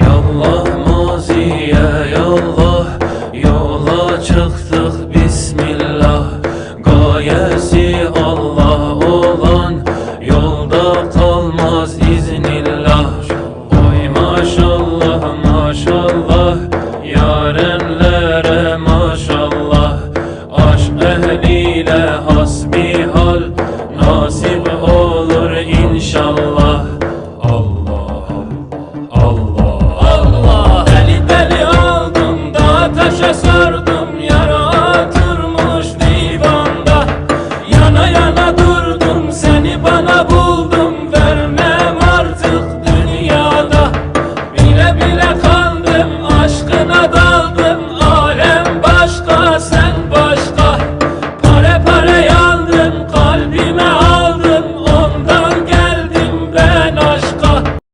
Yallah maziye yallah Yola çıktık bismillah. Gayesi Allah olan Yolda kalmaz iznillah. Oy maşallah maşallah Yarenlere maşallah. Aşk ehliyle hasbihal Nasip olur inşallah. Above.